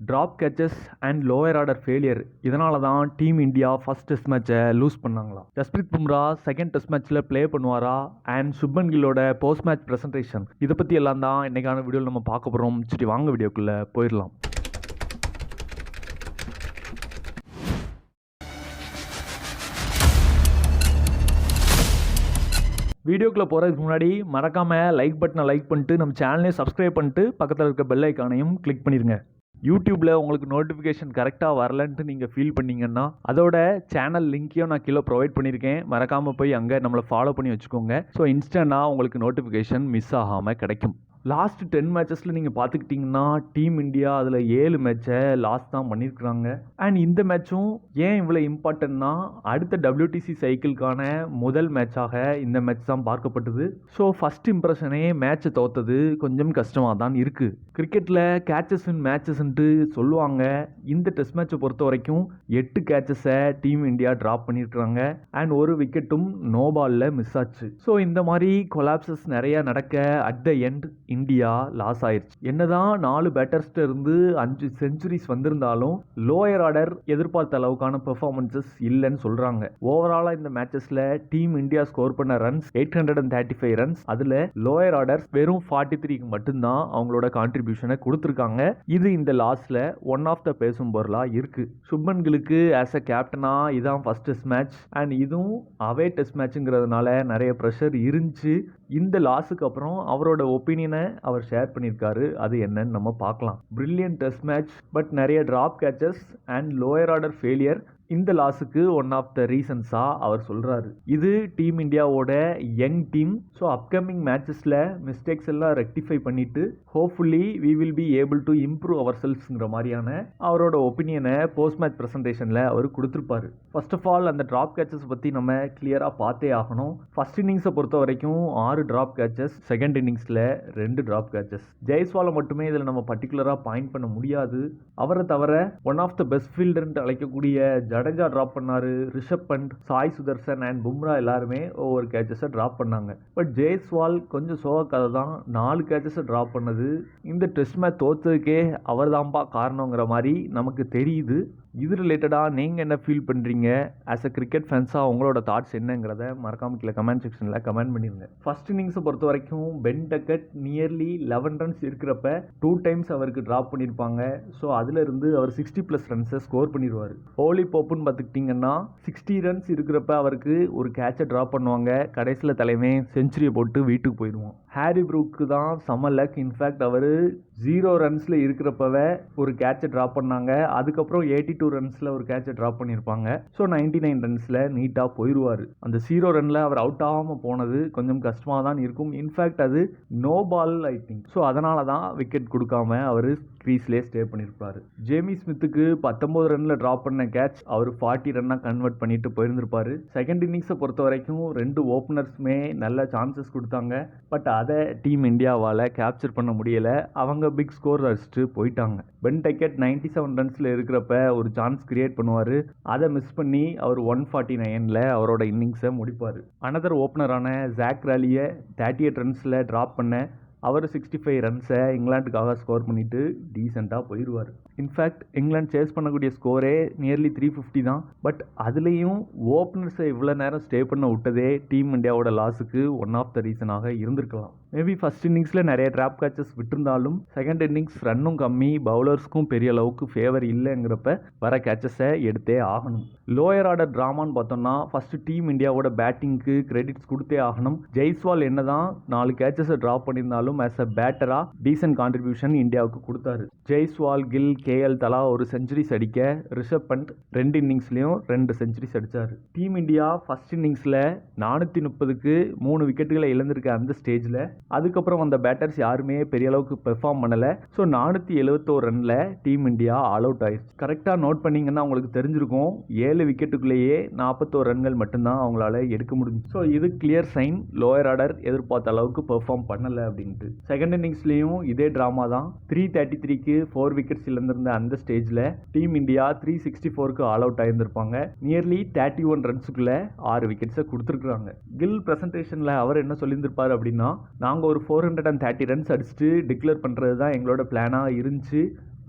Drop catches and lower order failure இதனால தான் team India first test மேட்சை lose பண்ணாங்களா ஜஸ்பிரித் பும்ரா செகண்ட் டெஸ்ட் மேட்ச்சில் ப்ளே பண்ணுவாரா? அண்ட் சுப்மன் கில்லோட போஸ்ட் மேட்ச் ப்ரெசன்டேஷன் இதை பற்றி எல்லாம் தான் இன்றைக்கான வீடியோவில் நம்ம பார்க்க போகிறோம் சரி வாங்க வீடியோக்குள்ளே போயிடலாம். வீடியோக்குள்ளே போகிறதுக்கு முன்னாடி மறக்காமல் லைக் பட்டனை லைக் பண்ணிட்டு நம்ம சேனலையும் சப்ஸ்கிரைப் பண்ணிட்டு பக்கத்தில் இருக்க பெல் ஐக்கானையும் கிளிக் பண்ணிடுங்க யூடியூப்பில் உங்களுக்கு நோட்டிஃபிகேஷன் கரெக்டாக வரலன்ட்டு நீங்கள் ஃபீல் பண்ணீங்கன்னா அதோட சேனல் லிங்க்கையும் நான் கீழே ப்ரொவைட் பண்ணியிருக்கேன். மறக்காமல் போய் அங்கே நம்மளை ஃபாலோ பண்ணி வச்சுக்கோங்க. ஸோ இன்ஸ்டண்ட்டாக உங்களுக்கு நோட்டிஃபிகேஷன் மிஸ் ஆகாமல் கிடைக்கும். லாஸ்ட் டென் மேட்சஸில் நீங்கள் பார்த்துக்கிட்டிங்கன்னா டீம் இந்தியா அதில் ஏழு மேட்சை லாஸ் தான் பண்ணியிருக்கிறாங்க அண்ட் இந்த மேட்சும் ஏன் இவ்வளோ இம்பார்ட்டன்னா அடுத்த டபிள்யூடிசி சைக்கிளுக்கான முதல் மேட்சாக இந்த மேட்ச் தான் பார்க்கப்பட்டது. ஸோ ஃபஸ்ட் இம்ப்ரெஷனே மேட்சை தோத்தது கொஞ்சம் கஷ்டமாக தான் இருக்குது கிரிக்கெட்டில் கேச்சஸ் இன் மேட்சஸ்ன்ட்டு சொல்லுவாங்க. இந்த டெஸ்ட் மேட்சை பொறுத்த வரைக்கும் எட்டு கேச்சஸை டீம் இந்தியா ட்ராப் பண்ணியிருக்கிறாங்க அண்ட் ஒரு விக்கெட்டும் நோ பாலில் மிஸ் ஆச்சு. ஸோ இந்த மாதிரி கொலாப்சஸ் நிறையா நடக்க at the end India loss ஆயிடுச்சு என்னதான் நாலு பேட்டர்ஸ்ட இருந்து அஞ்சு செஞ்சுரிஸ் வந்திருந்தாலும் லோயர் ஆர்டர் எதிர்பார்த்த அளவுக்கான பெர்ஃபார்மன்சஸ் இல்லைன்னு சொல்றாங்க. ஓவராலாக இந்த மேட்சஸ்ல டீம் இந்தியா ஸ்கோர் பண்ண runs eight hundred and thirty five runs அதுல லோயர் ஆர்டர்ஸ் வெறும் ஃபார்ட்டி த்ரீக்கு மட்டும்தான் அவங்களோட கான்ட்ரிபியூஷனை கொடுத்துருக்காங்க. இது இந்த லாஸ்ட்ல ஒன் ஆஃப் த பேசும் பொருளா இருக்கு. சுப்மன் கிலுக்கு ஆஸ் அ கேப்டனா இதான் ஃபர்ஸ்ட் டெஸ்ட் மேட்ச் அண்ட் இதுவும் அவே டெஸ்ட் மேட்ச்ங்கிறதுனால நிறைய ப்ரெஷர் இருந்துச்சு. இந்த லாஸுக்கு அப்புறம் அவரோட ஒப்பீனியனை அவர் ஷேர் பண்ணியிருக்காரு. அது என்னன்னு நம்ம பார்க்கலாம். பிரில்லியன் டெஸ்ட் மேட்ச் பட் நிறைய drop catches and lower order failure இந்த லாஸுக்கு ஒன் ஆஃப் த ரீசன்ஸாக அவர் சொல்கிறாரு இது டீம் இந்தியாவோட யங் டீம் ஸோ அப்கமிங் மேட்சஸில் மிஸ்டேக்ஸ் எல்லாம் ரெக்டிஃபை பண்ணிட்டு hopefully we will be able to improve அவர் செல்ஸ்ங்கிற மாதிரியான அவரோட ஒப்பீனியனை போஸ்ட் மேட்ச் ப்ரெசன்டேஷனில் அவர் கொடுத்துருப்பாரு. ஃபர்ஸ்ட் ஆஃப் ஆல் அந்த ட்ராப் கேச்சஸ் பற்றி நம்ம கிளியராக பார்த்தே ஆகணும். ஃபர்ஸ்ட் இன்னிங்ஸை பொறுத்த வரைக்கும் ஆறு ட்ராப் கேச்சஸ் செகண்ட் இன்னிங்ஸில் ரெண்டு ட்ராப் கேச்சஸ் ஜெய்ஸ்வாலை மட்டுமே இதில் நம்ம பர்டிகுலராக பாயிண்ட் பண்ண முடியாது. அவரை தவிர ஒன் ஆஃப் த பெஸ்ட் ஃபீல்டர்ன்ட்டு அழைக்கக்கூடிய ஜடேஜா ட்ராப் பண்ணாரு ரிஷப் பண்ட் சாய் சுதர்சன் அண்ட் பும்ரா எல்லாருமே ஒவ்வொரு கேச்சஸை ட்ராப் பண்ணாங்க. பட் ஜெய்ஸ்வால் கொஞ்சம் சோக கதை தான் நாலு கேச்சஸை ட்ராப் பண்ணது. இந்த டெஸ்ட் மேட்ச் தோத்ததுக்கே அவர் தான்ப்பா காரணங்கிற மாதிரி நமக்கு தெரியுது. இது ரிலேட்டடாக நீங்கள் என்ன ஃபீல் பண்ணுறீங்க ஆஸ் அ கிரிக்கெட் ஃபேன்ஸாக உங்களோட தாட்ஸ் என்னங்கிறத மறக்காம கீழே கமெண்ட் செக்ஷனில் கமெண்ட் பண்ணிடுங்க ஃபர்ஸ்ட் இன்னிங்ஸை பொறுத்த வரைக்கும் Ben Duckett nearly eleven runs இருக்கிறப்ப டூ டைம்ஸ் அவருக்கு ட்ராப் பண்ணியிருப்பாங்க ஸோ அதிலிருந்து அவர் சிக்ஸ்டி ப்ளஸ் ரன்ஸை ஸ்கோர் பண்ணிடுவார் ஓலி போப்புன்னு பார்த்துக்கிட்டிங்கன்னா சிக்ஸ்டி ரன்ஸ் இருக்கிறப்ப அவருக்கு ஒரு கேட்சை ட்ராப் பண்ணுவாங்க. கடைசியில் தலைமை செஞ்சுரியை போட்டு வீட்டுக்கு போயிடுவோம் ஹாரி ப்ரூக்கு தான் செம லக் இன்ஃபேக்ட் அவர் ஜீரோ ரன்ஸில் இருக்கிறப்பவே ஒரு கேட்சை ட்ராப் பண்ணாங்க. அதுக்கப்புறம் எயிட்டி டூ ரன்ஸில் ஒரு கேட்சை ட்ராப் பண்ணியிருப்பாங்க ஸோ நைன்டி நைன் ரன்ஸில் நீட்டாக போயிடுவார் அந்த ஜீரோ ரனில் அவர் அவுட் ஆகாமல் போனது கொஞ்சம் கஷ்டமாக தான் இருக்கும் இன்ஃபேக்ட் அது no ball I think so அதனால தான் விக்கெட் கொடுக்காம அவர் க்ரீஸ்லேயே ஸ்டே பண்ணியிருப்பார் ஜேமி ஸ்மித்துக்கு பத்தொம்போது ரனில் ட்ராப் பண்ண கேட்ச் அவர் ஃபார்ட்டி ரன்னாக கன்வெர்ட் பண்ணிட்டு போயிருந்திருப்பாரு. செகண்ட் இன்னிங்ஸை பொறுத்த வரைக்கும் ரெண்டு ஓப்பனர்ஸுமே நல்ல சான்சஸ் கொடுத்தாங்க. பட் அதை டீம் இந்தியாவால் கேப்சர் பண்ண முடியலை. அவங்க பிக் ஸ்கோர் அடிச்சுட்டு போயிட்டாங்க. பென் டக்கெட் நைன்டி செவன் ரன்ஸில் இருக்கிறப்ப ஒரு சான்ஸ் கிரியேட் பண்ணுவார். அதை மிஸ் பண்ணி அவர் ஒன் ஃபார்ட்டி நைனில் அவரோட இன்னிங்ஸை முடிப்பார். அனதர் ஓப்பனரான ஜாக் ராலியை தேர்ட்டி எயிட் ரன்ஸில் ட்ராப் பண்ண அவர் சிக்ஸ்டி ஃபைவ் ரன்ஸை இங்கிலாந்துக்காக ஸ்கோர் பண்ணிவிட்டு டீசெண்டாக போயிடுவார் இன்ஃபேக்ட் இங்கிலாந்து சேஸ் பண்ணக்கூடிய ஸ்கோரே நியர்லி த்ரீ ஃபிஃப்டி தான். பட் அதுலேயும் ஓப்பனர்ஸை இவ்வளோ நேரம் ஸ்டே பண்ண விட்டதே டீம் இந்தியாவோட லாஸுக்கு ஒன் ஆஃப் த ரீசனாக இருந்திருக்கலாம். மேபி ஃபஸ்ட் இன்னிங்ஸில் நிறைய ட்ராப் கேச்சஸ் விட்டுருந்தாலும் செகண்ட் இன்னிங்ஸ் ரன்னும் கம்மி பவுலர்ஸ்க்கும் பெரிய அளவுக்கு ஃபேவர் இல்லைங்கிறப்ப வர கேச்சஸை எடுத்தே ஆகணும். லோயர் ஆர்டர் ட்ராமான்னு பார்த்தோம்னா ஃபர்ஸ்ட் டீம் இந்தியாவோட பேட்டிங்க்கு கிரெடிட்ஸ் கொடுத்தே ஆகணும். ஜெய்ஸ்வால் என்ன தான் நாலு கேச்சஸை ட்ராப் பண்ணியிருந்தாலும் ஆஸ் அ பேட்டராக டீசென்ட் கான்ட்ரிபியூஷன் இந்தியாவுக்கு கொடுத்தாரு. ஜெய்ஸ்வால் கில் கேஎல் தலா ஒரு செஞ்சுரிஸ் அடிக்க ரிஷப் பண்ட் ரெண்டு இன்னிங்ஸ்லேயும் ரெண்டு செஞ்சுரிஸ் அடித்தார் டீம் இந்தியா ஃபர்ஸ்ட் இன்னிங்ஸில் நானூற்றி முப்பதுக்கு மூணு விக்கெட்டுகளை இழந்திருக்க அந்த ஸ்டேஜில் அதுக்கப்புறம் வந்த பேட்டர்ஸ் யாருமே பெரிய அளவுக்கு பெர்ஃபார்ம் பண்ணலை. ஸோ நானூற்றி எழுபத்தோரு ரனில் டீம் இந்தியா ஆல் அவுட் ஆயிடுச்சு கரெக்டாக நோட் பண்ணிங்கன்னா உங்களுக்கு தெரிஞ்சிருக்கும். ஏழு விக்கெட்டுக்குள்ளேயே நாற்பத்தோரு ரன்கள் மட்டும்தான் அவங்களால எடுக்க முடிஞ்சு. ஸோ இது கிளியர் சைன் லோயர் ஆர்டர் எதிர்பார்த்த அளவுக்கு பெர்ஃபார்ம் பண்ணலை அப்படின்ட்டு. செகண்ட் இன்னிங்ஸ்லேயும் இதே ட்ராமா தான். த்ரீ தேர்ட்டி த்ரீக்கு ஃபோர் விக்கெட்ஸ் இழந்திருந்த அந்த ஸ்டேஜில் டீம் இந்தியா த்ரீ சிக்ஸ்டி ஃபோருக்கு ஆல் அவுட் ஆயிருந்திருப்பாங்க. நியர்லி தேர்ட்டி ஒன் ரன்ஸுக்குள்ளே ஆறு விக்கெட்ஸை கொடுத்துருக்குறாங்க. கில் ப்ரெசன்டேஷனில் அவர் என்ன சொல்லியிருந்திருப்பார் அப்படின்னா நாங்கள் ஒரு four hundred and thirty runs அடிச்சுட்டு டிக்ளேர் பண்ணுறது தான் எங்களோட பிளானாக இருந்துச்சு.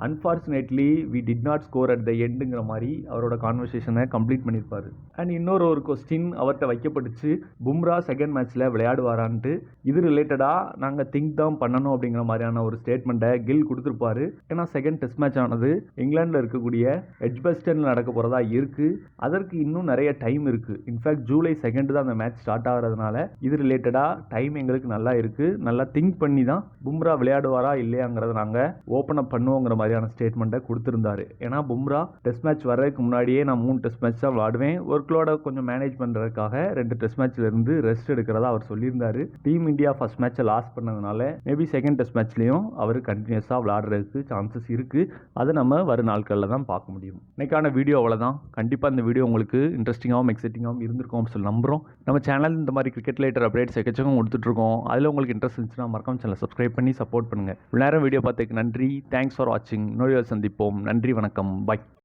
Unfortunately we did not score at the எண்டுங்கிற மாதிரி அவரோட கான்வர்சேஷனை கம்ப்ளீட் பண்ணியிருப்பார். அண்ட் இன்னொரு ஒரு கொஸ்டின் அவர்கிட்ட வைக்கப்பட்டுச்சு. பும்ரா செகண்ட் மேட்ச்சில் விளையாடுவாரான்ட்டு. இது ரிலேட்டடாக நாங்கள் திங்க் தான் பண்ணணும் அப்படிங்கிற மாதிரியான ஒரு ஸ்டேட்மெண்ட்டை கில் கொடுத்துருப்பாரு. ஏன்னா செகண்ட் டெஸ்ட் மேட்ச் ஆனது இங்கிலாந்தில் இருக்கக்கூடிய எட்பஸ்டனில் நடக்க போகிறதா இருக்குது அதற்கு இன்னும் நிறைய டைம் இருக்குது இன்ஃபேக்ட் ஜூலை செகண்ட் தான் அந்த மேட்ச் ஸ்டார்ட் ஆகிறதுனால இது ரிலேட்டடாக டைம் எங்களுக்கு நல்லா இருக்குது நல்லா திங்க் பண்ணி தான் பும்ரா விளையாடுவாரா இல்லையாங்கிறத நாங்கள் ஓப்பன் அப் பண்ணுவோங்கிற மாதிரியான ஸ்டேட்மெண்ட்டை கொடுத்துருந்தாரு. ஏன்னா பும்ரா டெஸ்ட் மேட்ச் வர்றதுக்கு முன்னாடியே நான் மூணு டெஸ்ட் மேட்ச் தான் விளாடுவேன். ஒர்க்லோட கொஞ்சம் மேனேஜ் பண்ணுறதுக்காக ரெண்டு டெஸ்ட் மேட்ச்லேருந்து ரெஸ்ட் எடுக்கிறதா அவர் சொல்லியிருந்தாரு. டீம் இந்தியா ஃபர்ஸ்ட் மேட்ச்சை லாஸ் பண்ணதுனால மேபி செகண்ட் டெஸ்ட் மேட்ச்லேயும் அவர் கண்டினியூஸாக விளாடுறதுக்கு சான்சஸ் இருக்குது அதை நம்ம வரும் நாட்களில் தான் பார்க்க முடியும். இன்னைக்கான வீடியோ அவ்வளோதான் கண்டிப்பாக இந்த வீடியோ உங்களுக்கு இன்ட்ரெஸ்டிங்காகவும் எக்ஸைட்டிங்காகவும் இருந்திருக்கும் அப்படின்னு சொல்லி நம்புகிறோம் நம்ம சேனல் இந்த மாதிரி கிரிக்கெட் ரிலேட்டட் அப்டேட்ஸ் எக்கச்சக்கம் கொடுத்துட்ருக்கோம் அதில் உங்களுக்கு இன்ட்ரெஸ்ட் இருந்துச்சுன்னா மறக்காம சேனல் சப்ஸ்கிரைப் பண்ணி சப்போர்ட் பண்ணுங்கள் நேரம் வீடியோ பார்த்ததுக்கு நன்றி. தேங்க்ஸ் ஃபார் வாட்சிங் இன்னொரு சந்திப்போம். நன்றி வணக்கம். பாய்